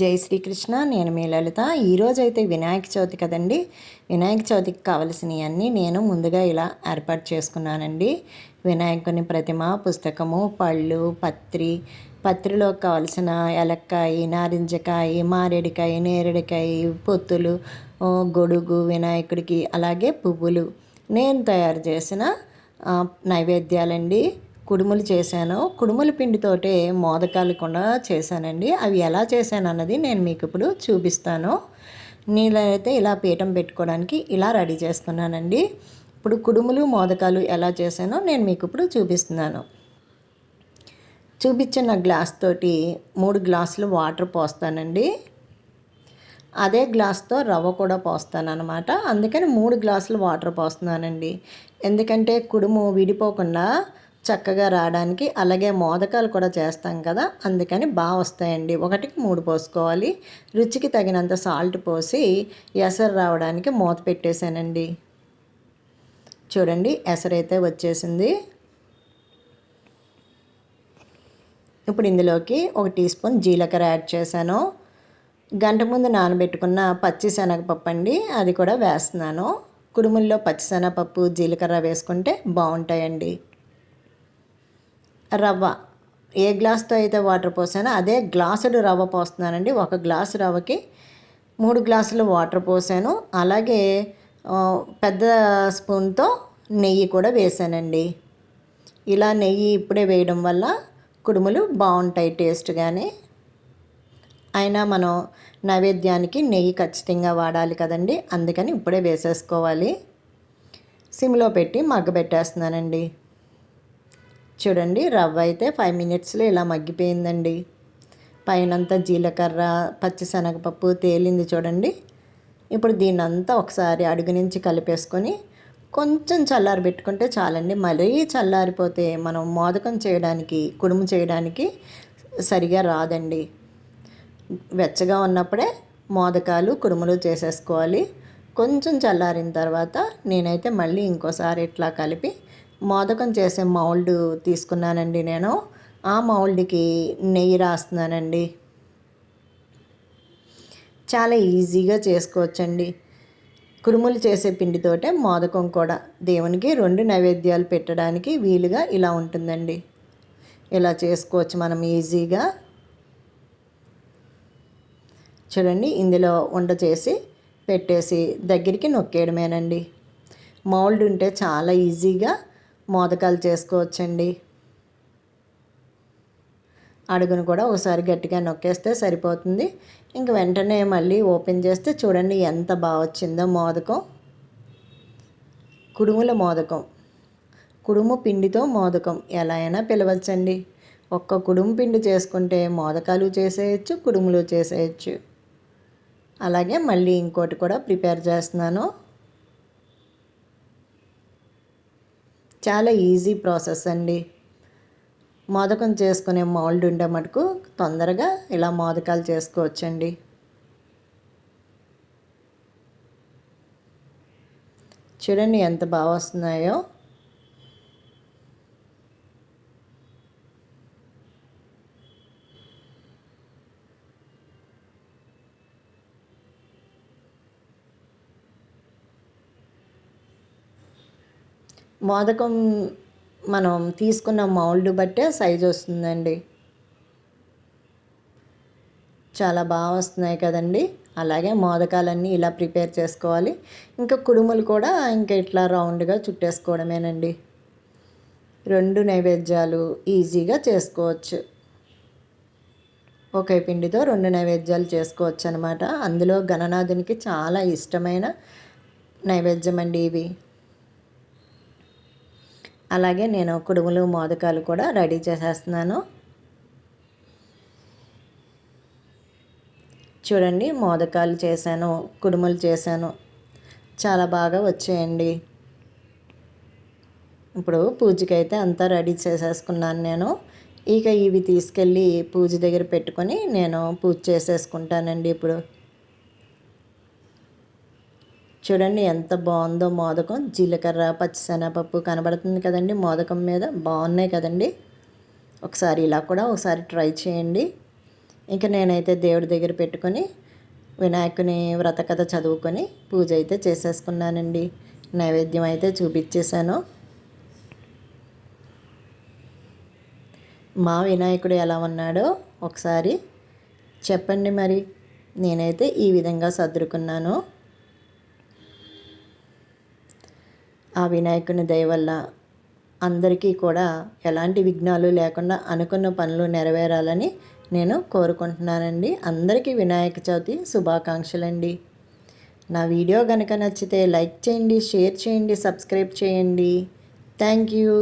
జై శ్రీకృష్ణ నేను మీ లలిత. ఈరోజు అయితే వినాయక చవితి కదండి. వినాయక చవితికి కావలసినవన్నీ నేను ముందుగా ఇలా ఏర్పాటు చేసుకున్నానండి. వినాయకుని ప్రతిమ పుస్తకము పళ్ళు పత్రి. పత్రిలో కావలసిన ఎలక్కాయ నారింజకాయ మారేడికాయ నేరేడికాయ పొత్తులు గొడుగు వినాయకుడికి అలాగే పువ్వులు. నేను తయారు చేసిన నైవేద్యాలండి. కుడుములు చేశాను. కుడుముల పిండితోటే మోదకాలు కూడా చేశానండి. అవి ఎలా చేశాను అన్నది నేను మీకు ఇప్పుడు చూపిస్తాను. నేనైతే ఇలా పీఠం పెట్టుకోవడానికి ఇలా రెడీ చేసుకున్నానండి ఇప్పుడు కుడుములు మోదకాలు ఎలా చేశానో నేను మీకు ఇప్పుడు చూపిస్తున్నాను. చూపించిన గ్లాస్ తోటి మూడు గ్లాసులు వాటర్ పోస్తానండి. అదే గ్లాస్తో రవ్వ కూడా పోస్తాను అనమాట అందుకని మూడు గ్లాసులు వాటర్ పోస్తున్నానండి. ఎందుకంటే కుడుము విడిపోకుండా చక్కగా రావడానికి అలాగే మోదకాలు కూడా చేస్తాం కదా అందుకని బాగా వస్తాయండి. ఒకటికి మూడు పోసుకోవాలి. రుచికి తగినంత సాల్ట్ పోసి ఎసరు రావడానికి మూత పెట్టేశానండి. చూడండి ఎసరైతే వచ్చేసింది. ఇప్పుడు ఇందులోకి ఒక టీ స్పూన్ జీలకర్ర యాడ్ చేశాను. గంట ముందు నానబెట్టుకున్న పచ్చి శనగపప్పు అండి అది కూడా వేస్తున్నాను. కుడుముల్లో పచ్చిశనగపప్పు జీలకర్ర వేసుకుంటే బాగుంటాయండి. రవ్వ. ఏ గ్లాస్తో అయితే వాటర్ పోసానో అదే గ్లాసుడు రవ్వ పోస్తున్నానండి. ఒక గ్లాసు రవ్వకి మూడు గ్లాసులు వాటర్ పోసాను. అలాగే పెద్ద స్పూన్తో నెయ్యి కూడా వేసానండి. ఇలా నెయ్యి ఇప్పుడే వేయడం వల్ల కుడుములు బాగుంటాయి టేస్ట్ కానీ అయినా మనం నైవేద్యానికి నెయ్యి ఖచ్చితంగా వాడాలి కదండి. అందుకని ఇప్పుడే వేసేసుకోవాలి. సిమ్లో పెట్టి మగ్గబెట్టేస్తున్నానండి. చూడండి రవ్వ అయితే ఫైవ్ మినిట్స్లో ఇలా మగ్గిపోయిందండి. పైనంతా జీలకర్ర పచ్చిశనగపప్పు తేలింది చూడండి. ఇప్పుడు దీన్ని అంతా ఒకసారి అడుగు నుంచి కలిపేసుకొని కొంచెం చల్లారి పెట్టుకుంటే చాలండి. మరీ చల్లారిపోతే మనం మోదకం చేయడానికి కుడుము చేయడానికి సరిగా రాదండి. వెచ్చగా ఉన్నప్పుడే మోదకాలు కుడుములు చేసేసుకోవాలి. కొంచెం చల్లారిన తర్వాత నేనైతే మళ్ళీ ఇంకోసారి ఇట్లా కలిపి మోదకం చేసే మౌల్డ్ తీసుకున్నానండి నేను. ఆ మౌల్డ్కి నెయ్యి రాస్తున్నానండి. చాలా ఈజీగా చేసుకోవచ్చండి. కుడుములు చేసే పిండితోటే మోదకం కూడా. దేవునికి రెండు నైవేద్యాలు పెట్టడానికి వీలుగా ఇలా ఉంటుందండి. ఇలా చేసుకోవచ్చు మనం ఈజీగా. చూడండి ఇందులో వంట చేసి పెట్టేసి దగ్గరికి నొక్కేయడమేనండి. మౌల్డ్ ఉంటే చాలా ఈజీగా మోదకాలు చేసుకోవచ్చండి. అడుగును కూడా ఒకసారి గట్టిగా నొక్కేస్తే సరిపోతుంది. ఇంక వెంటనే మళ్ళీ ఓపెన్ చేస్తే చూడండి ఎంత బాగా వచ్చిందో మోదకం. కుడుముల మోదకం. కుడుము పిండితో మోదకం. ఎలా అయినా పిలవచ్చండి. ఒక్క కుడుము పిండి చేసుకుంటే మోదకాలు చేసేయచ్చు కుడుములు చేసేయచ్చు. అలాగే మళ్ళీ ఇంకోటి కూడా ప్రిపేర్ చేస్తున్నాను. చాలా ఈజీ ప్రాసెస్ అండి. మోదకం చేసుకునే మౌల్డ్ ఉండే మటుకు తొందరగా ఇలా మోదకాలు చేసుకోవచ్చండి. చూడండి ఎంత బాగా వస్తున్నాయో. మోదకం మనం తీసుకున్న మౌల్డ్ బట్టే సైజ్ వస్తుందండి. చాలా బాగా వస్తున్నాయి కదండి. అలాగే మోదకాలన్నీ ఇలా ప్రిపేర్ చేసుకోవాలి. ఇంకా కుడుములు కూడా ఇంకా ఇట్లా రౌండ్గా చుట్టేసుకోవడమేనండి. రెండు నైవేద్యాలు ఈజీగా చేసుకోవచ్చు. ఒకే పిండితో రెండు నైవేద్యాలు చేసుకోవచ్చు అనమాట అందులో గణనాథునికి చాలా ఇష్టమైన నైవేద్యం అండి ఇవి. అలాగే నేను కుడుములు మోదకాలు కూడా రెడీ చేసేస్తున్నాను. చూడండి మోదకాలు చేశాను కుడుములు చేశాను. చాలా బాగా వచ్చాయండి. ఇప్పుడు పూజకైతే అంతా రెడీ చేసేసుకున్నాను నేను. ఇక ఇవి తీసుకెళ్ళి పూజ దగ్గర పెట్టుకొని నేను పూజ చేసేసుకుంటానండి ఇప్పుడు. చూడండి ఎంత బాగుందో మోదకం. జీలకర్ర పచ్చిశనగపప్పు కనబడుతుంది కదండి మోదకం మీద. బాగున్నాయి కదండి. ఒకసారి ఇలా కూడా ఒకసారి ట్రై చేయండి. ఇంకా నేనైతే దేవుడి దగ్గర పెట్టుకొని వినాయకుని వ్రత కథ చదువుకొని పూజ అయితే చేసేసుకున్నానండి. నైవేద్యం అయితే చూపించేశాను. మా వినాయకుడు ఎలా ఉన్నాడో ఒకసారి చెప్పండి మరి. నేనైతే ఈ విధంగా సర్దుకున్నాను. ఆ వినాయకుని దయ వల్ల అందరికీ కూడా ఎలాంటి విఘ్నాలు లేకుండా అనుకున్న పనులు నెరవేరాలని నేను కోరుకుంటున్నానండి. అందరికీ వినాయక చవితి శుభాకాంక్షలండి. నా వీడియో కనుక నచ్చితే లైక్ చేయండి షేర్ చేయండి సబ్స్క్రైబ్ చేయండి. Thank you.